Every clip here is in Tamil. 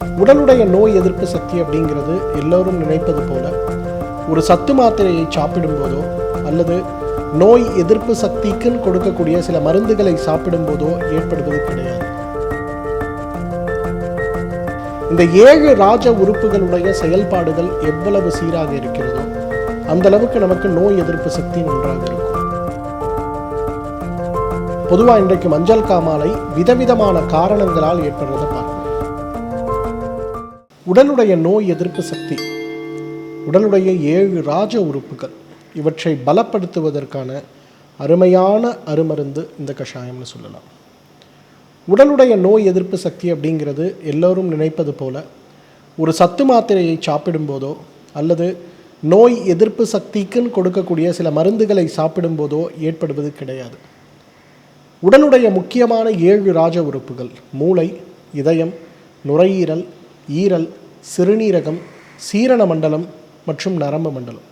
உடலுடைய நோய் எதிர்ப்பு சக்தி அப்படிங்கிறது எல்லோரும் நினைப்பது போல ஒரு சத்து மாத்திரையை சாப்பிடும்போதோ அல்லது நோய் எதிர்ப்பு சக்திக்குன்னு கொடுக்கக்கூடிய சில மருந்துகளை சாப்பிடும்போதோ ஏற்படுவது கிடையாது. இந்த ஏழு ராஜ உறுப்புகளுடைய செயல்பாடுகள் எவ்வளவு சீராக இருக்கிறதோ அந்த அளவுக்கு நமக்கு நோய் எதிர்ப்பு சக்தி நன்றாக இருக்கும். பொதுவாக இன்றைக்கு மஞ்சள் காமாலை விதவிதமான காரணங்களால் ஏற்படுறதை பார்க்கணும் உடலுடைய நோய் எதிர்ப்பு சக்தி உடலுடைய ஏழு ராஜ உறுப்புகள் இவற்றை பலப்படுத்துவதற்கான அருமையான அருமருந்து இந்த கஷாயம்னு சொல்லலாம். உடலுடைய நோய் எதிர்ப்பு சக்தி அப்படிங்கிறது எல்லோரும் நினைப்பது போல ஒரு சத்து மாத்திரையை சாப்பிடும்போதோ அல்லது நோய் எதிர்ப்பு சக்திக்குன்னு கொடுக்கக்கூடிய சில மருந்துகளை சாப்பிடும்போதோ ஏற்படுவது கிடையாது. உடலுடைய முக்கியமான ஏழு ராஜ உறுப்புகள் மூளை இதயம் நுரையீரல் ஈரல் சிறுநீரகம் சீரண மண்டலம் மற்றும் நரம்பு மண்டலம்.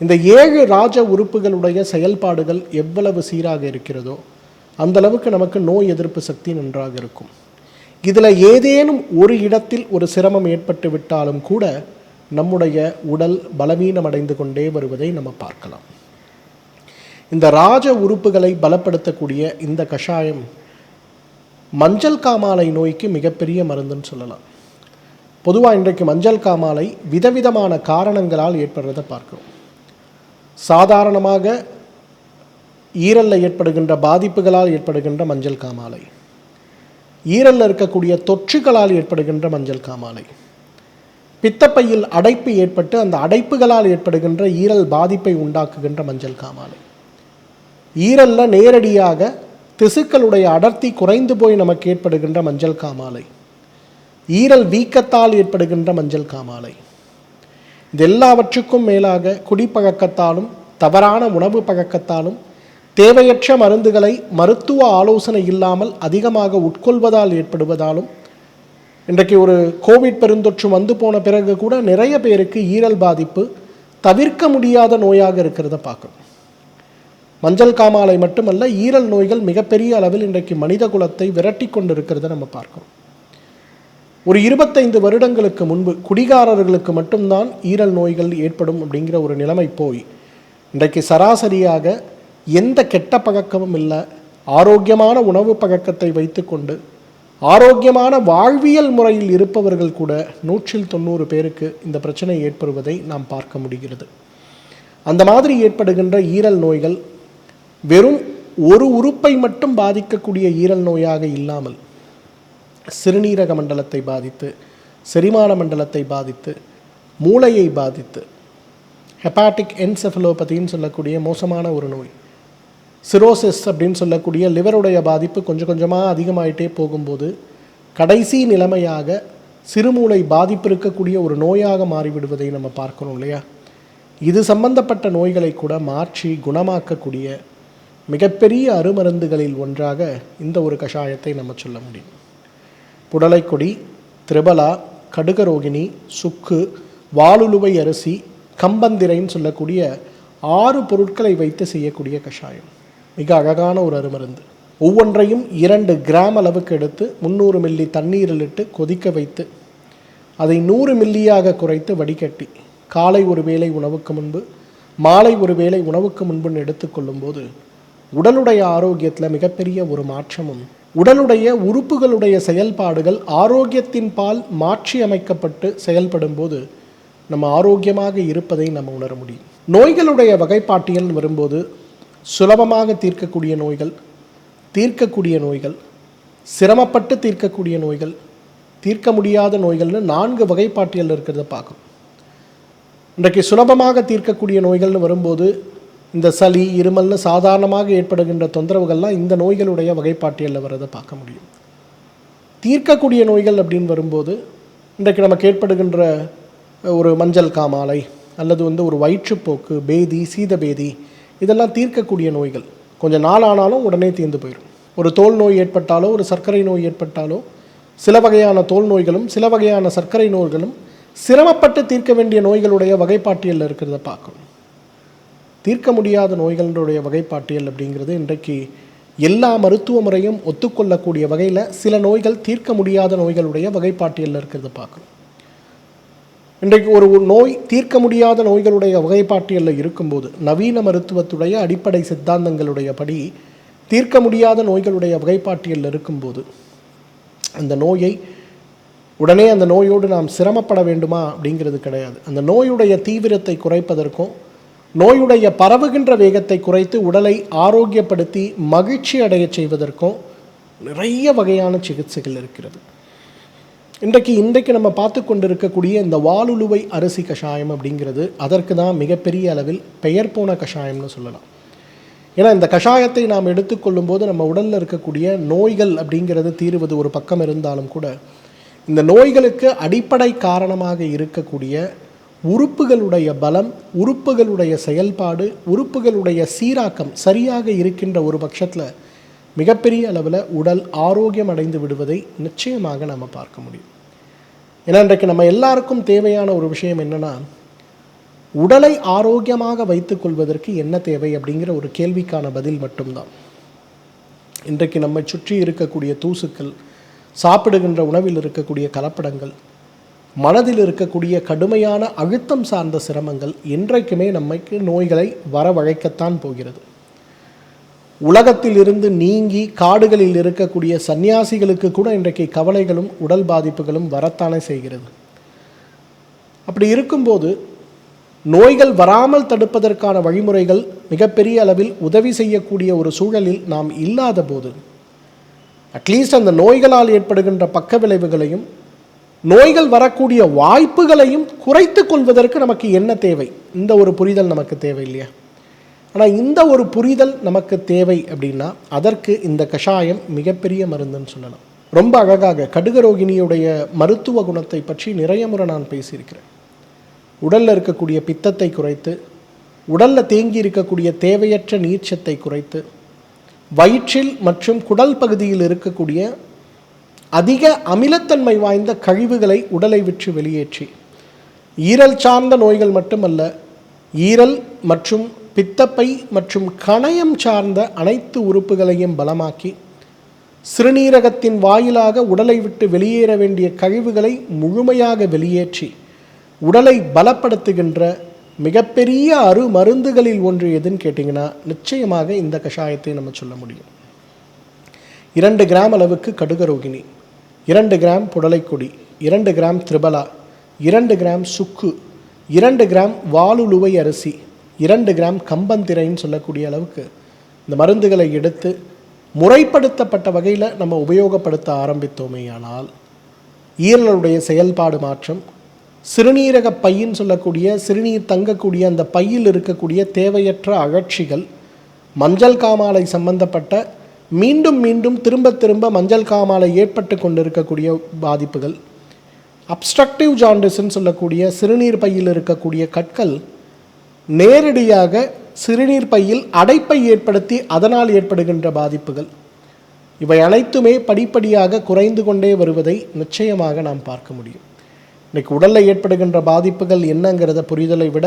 இந்த ஏழு ராஜ உறுப்புகளுடைய செயல்பாடுகள் எவ்வளவு சீராக இருக்கிறதோ அந்த அளவுக்கு நமக்கு நோய் எதிர்ப்பு சக்தி நன்றாக இருக்கும். இதில் ஏதேனும் ஒரு இடத்தில் ஒரு சிரமம் ஏற்பட்டு விட்டாலும் கூட நம்முடைய உடல் பலவீனமடைந்து கொண்டே வருவதை நம்ம பார்க்கலாம். இந்த ராஜ உறுப்புகளை பலப்படுத்தக்கூடிய இந்த கஷாயம் மஞ்சள் காமாலை நோய்க்கு மிகப்பெரிய மருந்துன்னு சொல்லலாம். பொதுவாக இன்றைக்கு மஞ்சள் காமாலை விதவிதமான காரணங்களால் ஏற்படுறதை பார்க்கிறோம். சாதாரணமாக ஈரலில் ஏற்படுகின்ற பாதிப்புகளால் ஏற்படுகின்ற மஞ்சள் காமாலை. ஈரலில் இருக்கக்கூடிய தொற்றுகளால் ஏற்படுகின்ற மஞ்சள் காமாலை. பித்தப்பையில் அடைப்பு ஏற்பட்டு அந்த அடைப்புகளால் ஏற்படுகின்ற ஈரல் பாதிப்பை உண்டாக்குகின்ற மஞ்சள் காமாலை. ஈரலில் நேரடியாக திசுக்களுடைய அடர்த்தி குறைந்து போய் நமக்கு ஏற்படுகின்ற மஞ்சள் காமாலை. ஈரல் வீக்கத்தால் ஏற்படுகின்ற மஞ்சள் காமாலை. இது எல்லாவற்றுக்கும் மேலாக குடிப்பழக்கத்தாலும் தவறான உணவு பழக்கத்தாலும் தேவையற்ற மருந்துகளை மருத்துவ ஆலோசனை இல்லாமல் அதிகமாக உட்கொள்வதால் ஏற்படுவதாலும் இன்றைக்கு ஒரு கோவிட் பெருந்தொற்று வந்து போன பிறகு கூட நிறைய பேருக்கு ஈரல் பாதிப்பு தவிர்க்க முடியாத நோயாக இருக்கிறத பார்க்கணும். மஞ்சள் காமாலை மட்டுமல்ல ஈரல் நோய்கள் மிகப்பெரிய அளவில் இன்றைக்கு மனித குலத்தை விரட்டி கொண்டு இருக்கிறத நம்ம பார்க்கணும். ஒரு இருபத்தைந்து வருடங்களுக்கு முன்பு குடிகாரர்களுக்கு மட்டும்தான் ஈரல் நோய்கள் ஏற்படும் அப்படிங்கிற ஒரு நிலைமை போய் இன்றைக்கு சராசரியாக எந்த கெட்ட பழக்கமும் இல்லை ஆரோக்கியமான உணவு பழக்கத்தை வைத்துக்கொண்டு ஆரோக்கியமான வாழ்வியல் முறையில் இருப்பவர்கள் கூட நூற்றில் தொண்ணூறு பேருக்கு இந்த பிரச்சனை ஏற்படுவதை நாம் பார்க்க முடிகிறது. அந்த மாதிரி ஏற்படுகின்ற ஈரல் நோய்கள் வெறும் ஒரு உறுப்பை மட்டும் பாதிக்கக்கூடிய ஈரல் நோயாக இல்லாமல் சிறுநீரக மண்டலத்தை பாதித்து செரிமான மண்டலத்தை பாதித்து மூளையை பாதித்து ஹெப்பாட்டிக் என்செஃபலோபதின்னு சொல்லக்கூடிய மோசமான ஒரு நோய். சிரோசிஸ் அப்படின்னு சொல்லக்கூடிய லிவருடைய பாதிப்பு கொஞ்சம் கொஞ்சமாக அதிகமாயிட்டே போகும்போது கடைசி நிலைமையாக சிறுமூளை பாதிப்பு இருக்கக்கூடிய ஒரு நோயாக மாறிவிடுவதை நம்ம பார்க்கணும் இல்லையா? இது சம்பந்தப்பட்ட நோய்களை கூட மாற்றி குணமாக்கக்கூடிய மிகப்பெரிய அருமருந்துகளில் ஒன்றாக இந்த ஒரு கஷாயத்தை நம்ம சொல்ல முடியும். புடலைக்கொடி திரிபலா கடுகரோகிணி சுக்கு வாலுலுவை அரிசி கம்பந்திரைன்னு சொல்லக்கூடிய ஆறு பொருட்களை வைத்து செய்யக்கூடிய கஷாயம். மிக அழகான ஒரு அருமருந்து. ஒவ்வொன்றையும் இரண்டு கிராம் அளவுக்கு எடுத்து முந்நூறு மில்லி தண்ணீரில் இட்டு கொதிக்க வைத்து அதை நூறு மில்லியாக குறைத்து வடிகட்டி காலை ஒரு வேளை உணவுக்கு முன்பு மாலை ஒரு வேளை உணவுக்கு முன்புன்னு எடுத்துக்கொள்ளும்போது உடலுடைய ஆரோக்கியத்தில் மிகப்பெரிய ஒரு மாற்றமும் உடலுடைய உறுப்புகளுடைய செயல்பாடுகள் ஆரோக்கியத்தின் பால் மாற்றி அமைக்கப்பட்டு செயல்படும் போது நம்ம ஆரோக்கியமாக இருப்பதை நம்ம உணர முடியும். நோய்களுடைய வகைப்பாட்டியல் வரும்போது சுலபமாக தீர்க்கக்கூடிய நோய்கள் தீர்க்கக்கூடிய நோய்கள் சிரமப்பட்டு தீர்க்கக்கூடிய நோய்கள் தீர்க்க முடியாத நோய்கள்னு நான்கு வகைப்பாட்டியல் இருக்கிறத பார்க்கணும். இன்றைக்கு சுலபமாக தீர்க்கக்கூடிய நோய்கள்னு வரும்போது இந்த சளி இருமல்னு சாதாரணமாக ஏற்படுகின்ற தொந்தரவுகள்லாம் இந்த நோய்களுடைய வகைப்பாட்டியலில் வரதை பார்க்க முடியும். தீர்க்கக்கூடிய நோய்கள் அப்படின்னு வரும்போது இன்றைக்கு நமக்கு ஏற்படுகின்ற ஒரு மஞ்சள் காமாலை அல்லது வந்து ஒரு வயிற்றுப்போக்கு பேதி சீதபேதி இதெல்லாம் தீர்க்கக்கூடிய நோய்கள். கொஞ்சம் நாள் ஆனாலும் உடனே தீர்ந்து போயிடும் ஒரு தோல் நோய் ஏற்பட்டாலோ ஒரு சர்க்கரை நோய் ஏற்பட்டாலோ சில வகையான தோல் நோய்களும் சில வகையான சர்க்கரை நோய்களும் சிரமப்பட்டு தீர்க்க வேண்டிய நோய்களுடைய வகைப்பாட்டியலில் இருக்கிறத பார்க்கணும். தீர்க்க முடியாத நோய்களுடைய வகைப்பாட்டியல் அப்படிங்கிறது இன்றைக்கு எல்லா மருத்துவ முறையும் ஒத்துக்கொள்ளக்கூடிய வகையில் சில நோய்கள் தீர்க்க முடியாத நோய்களுடைய வகைப்பாட்டியலில் இருக்கிறத பார்க்குறோம் இன்றைக்கு ஒரு ஒரு நோய் தீர்க்க முடியாத நோய்களுடைய வகைப்பாட்டியலில் இருக்கும்போது நவீன மருத்துவத்துடைய அடிப்படை சித்தாந்தங்களுடைய படி தீர்க்க முடியாத நோய்களுடைய வகைப்பாட்டியலில் இருக்கும்போது அந்த நோயை உடனே அந்த நோயோடு நாம் சிரமப்பட வேண்டுமா அப்படிங்கிறது கிடையாது. அந்த நோயுடைய தீவிரத்தை குறைப்பதற்கும் நோயுடைய பரவுகின்ற வேகத்தை குறைத்து உடலை ஆரோக்கியப்படுத்தி மகிழ்ச்சி அடையச் செய்வதற்கும் நிறைய வகையான சிகிச்சைகள் இருக்கிறது. இன்றைக்கு இன்றைக்கு நம்ம பார்த்து கொண்டிருக்கக்கூடிய இந்த வாலுலுவை அரிசி கஷாயம் அப்படிங்கிறது அதற்கு தான் மிகப்பெரிய அளவில் பெயர் போன கஷாயம்னு சொல்லலாம். ஏன்னா இந்த கஷாயத்தை நாம் எடுத்துக்கொள்ளும் போது நம்ம உடலில் இருக்கக்கூடிய நோய்கள் அப்படிங்கிறது தீருவது ஒரு பக்கம் இருந்தாலும் கூட இந்த நோய்களுக்கு அடிப்படை காரணமாக இருக்கக்கூடிய உறுப்புகளுடைய பலம் உறுப்புகளுடைய செயல்பாடு உறுப்புகளுடைய சீராக்கம் சரியாக இருக்கின்ற ஒரு பட்சத்தில் மிகப்பெரிய அளவில் உடல் ஆரோக்கியம் அடைந்து விடுவதை நிச்சயமாக நம்ம பார்க்க முடியும். ஏன்னா இன்றைக்கு நம்ம எல்லாருக்கும் தேவையான ஒரு விஷயம் என்னென்னா உடலை ஆரோக்கியமாக வைத்துக் கொள்வதற்கு என்ன தேவை அப்படிங்கிற ஒரு கேள்விக்கான பதில் மட்டும்தான். இன்றைக்கு நம்மை சுற்றி இருக்கக்கூடிய தூசுக்கள் சாப்பிடுகின்ற உணவில் இருக்கக்கூடிய கலப்படங்கள் மனதில் இருக்கக்கூடிய கடுமையான அழுத்தம் சார்ந்த சிரமங்கள் என்றைக்குமே நம்மைக்கு நோய்களை வரவழைக்கத்தான் போகிறது. உலகத்தில் இருந்து நீங்கி காடுகளில் இருக்கக்கூடிய சன்னியாசிகளுக்கு கூட இன்றைக்கு கவலைகளும் உடல் பாதிப்புகளும் வரத்தானே செய்கிறது. அப்படி இருக்கும்போது நோய்கள் வராமல் தடுப்பதற்கான வழிமுறைகள் மிகப்பெரிய அளவில் உதவி செய்யக்கூடிய ஒரு சூழலில் நாம் இல்லாத போது அட்லீஸ்ட் அந்த நோய்களால் ஏற்படுகின்ற பக்க விளைவுகளையும் நோய்கள் வரக்கூடிய வாய்ப்புகளையும் குறைத்து கொள்வதற்கு நமக்கு என்ன தேவை? இந்த ஒரு புரிதல் நமக்கு தேவை இல்லையா ஆனால் இந்த ஒரு புரிதல் நமக்கு தேவை அப்படின்னா அதற்கு இந்த கஷாயம் மிகப்பெரிய மருந்துன்னு சொல்லலாம். ரொம்ப அழகாக கடுகரோகிணியுடைய மருத்துவ குணத்தை பற்றி நிறைய முறை நான் பேசியிருக்கிறேன். உடலில் இருக்கக்கூடிய பித்தத்தை குறைத்து உடலில் தேங்கி இருக்கக்கூடிய தேவையற்ற நீர்ச்சத்தை குறைத்து வயிற்றில் மற்றும் குடல் பகுதியில் இருக்கக்கூடிய அதிக அமிலத்தன்மை வாய்ந்த கழிவுகளை உடலை விற்று வெளியேற்றி. ஈரல் சார்ந்த நோய்கள் மட்டுமல்ல ஈரல் மற்றும் பித்தப்பை மற்றும் கணையம் சார்ந்த அனைத்து உறுப்புகளையும் பலமாக்கி சிறுநீரகத்தின் வாயிலாக உடலை விட்டு வெளியேற வேண்டிய கழிவுகளை முழுமையாக வெளியேற்றி உடலை பலப்படுத்துகின்ற மிகப்பெரிய அரு மருந்துகளில் ஒன்று எதுன்னு கேட்டிங்கன்னா நிச்சயமாக இந்த கஷாயத்தை நம்ம சொல்ல முடியும். இரண்டு கிராம் அளவுக்கு கடுகரோகிணி இரண்டு கிராம் புடலைக்கொடி இரண்டு கிராம் திரிபலா இரண்டு கிராம் சுக்கு இரண்டு கிராம் வாலுலுவை அரிசி இரண்டு கிராம் கம்பந்திரைன்னு சொல்லக்கூடிய அளவுக்கு இந்த மருந்துகளை எடுத்து முறைப்படுத்தப்பட்ட வகையில் நம்ம உபயோகப்படுத்த ஆரம்பித்தோமேயானால் ஈரலுடைய செயல்பாடு மாற்றம் சிறுநீரக பையின்னு சொல்லக்கூடிய சிறுநீர் தங்கக்கூடிய அந்த பையில் இருக்கக்கூடிய தேவையற்ற அழற்சிகள் மஞ்சள் காமாலை சம்பந்தப்பட்ட மீண்டும் மீண்டும் திரும்ப திரும்ப மஞ்சள் காமாலை ஏற்பட்டு கொண்டிருக்கக்கூடிய பாதிப்புகள். அப்ஸ்ட்ரக்டிவ் ஜாண்டிஸ்ன்னு சொல்லக்கூடிய சிறுநீர் பையில் இருக்கக்கூடிய கற்கள் நேரடியாக சிறுநீர் பையில் அடைப்பை ஏற்படுத்தி அதனால் ஏற்படுகின்ற பாதிப்புகள். இவை அனைத்துமே படிப்படியாக குறைந்து கொண்டே வருவதை நிச்சயமாக நாம் பார்க்க முடியும். இன்னைக்கு உடலில் ஏற்படுகின்ற பாதிப்புகள் என்னங்கிறத புரிதலை விட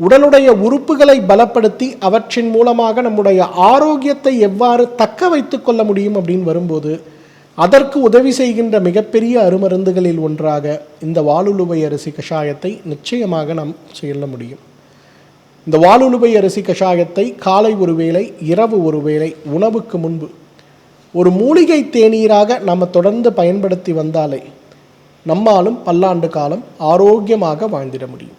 உடலுடைய உறுப்புகளை பலப்படுத்தி அவற்றின் மூலமாக நம்முடைய ஆரோக்கியத்தை எவ்வாறு தக்க வைத்து கொள்ள முடியும் அப்படின்னு வரும்போது அதற்கு உதவி செய்கின்ற மிகப்பெரிய அருமருந்துகளில் ஒன்றாக இந்த வாலுலுவை அரிசி கஷாயத்தை நிச்சயமாக நாம் செல்ல முடியும். இந்த வாலுலுவை அரிசி கஷாயத்தை காலை ஒரு வேளை இரவு ஒரு வேளை உணவுக்கு முன்பு ஒரு மூலிகை தேநீராக நம்ம தொடர்ந்து பயன்படுத்தி வந்தாலே நம்மாலும் பல்லாண்டு காலம் ஆரோக்கியமாக வாழ்ந்திட முடியும்.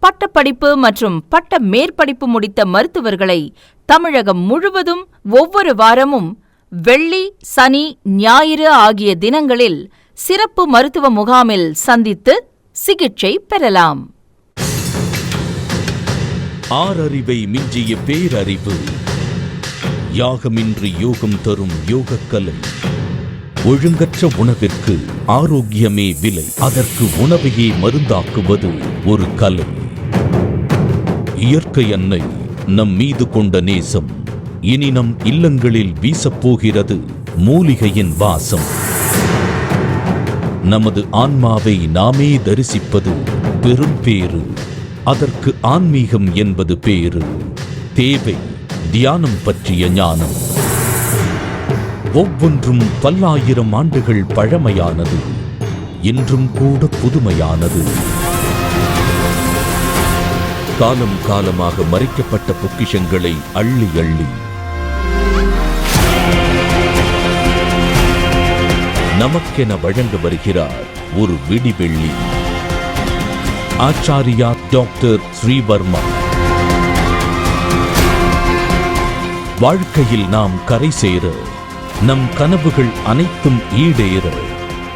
பட்டப்படிப்பு மற்றும் பட்ட மேற்படிப்பு முடித்த மருத்துவர்களை தமிழகம் முழுவதும் ஒவ்வொரு வாரமும் வெள்ளி சனி ஞாயிறு ஆகிய தினங்களில் சிறப்பு மருத்துவ முகாமில் சந்தித்து சிகிச்சை பெறலாம். ஆறறிவை மிஞ்சிய பேரறிவு. யாகமின்றி யோகம் தரும் யோகக்கலை. ஒழுங்கற்ற உணவிற்கு ஆரோக்கியமே விலை. அதற்கு உணவையே மருந்தாக்குவது ஒரு கலை. இயற்கை அன்னை நம் மீது கொண்ட நேசம். இனி நம் இல்லங்களில் வீசப்போகிறது மூலிகையின் வாசம். நமது ஆன்மாவை நாமே தரிசிப்பது பெரும் பேறு. அதற்கு ஆன்மீகம் என்பது பேரு தேவை தியானம் பற்றிய ஞானம். ஒவ்வொன்றும் பல்லாயிரம் ஆண்டுகள் பழமையானது. இன்றும் கூட புதுமையானது. காலம் காலமாக மறைக்கப்பட்ட பொக்கிஷங்களை அள்ளி அள்ளி. நமக்கென வழங்க வருகிறார் ஒரு விடிவெள்ளி. ஆச்சாரியா டாக்டர் ஸ்ரீவர்மா. வாழ்க்கையில் நாம் கரை சேர நம் கனவுகள் அனைத்தும் ஈடேற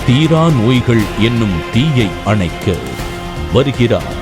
தீரா நோய்கள் என்னும் தீயை அணைக்க வருகிறார்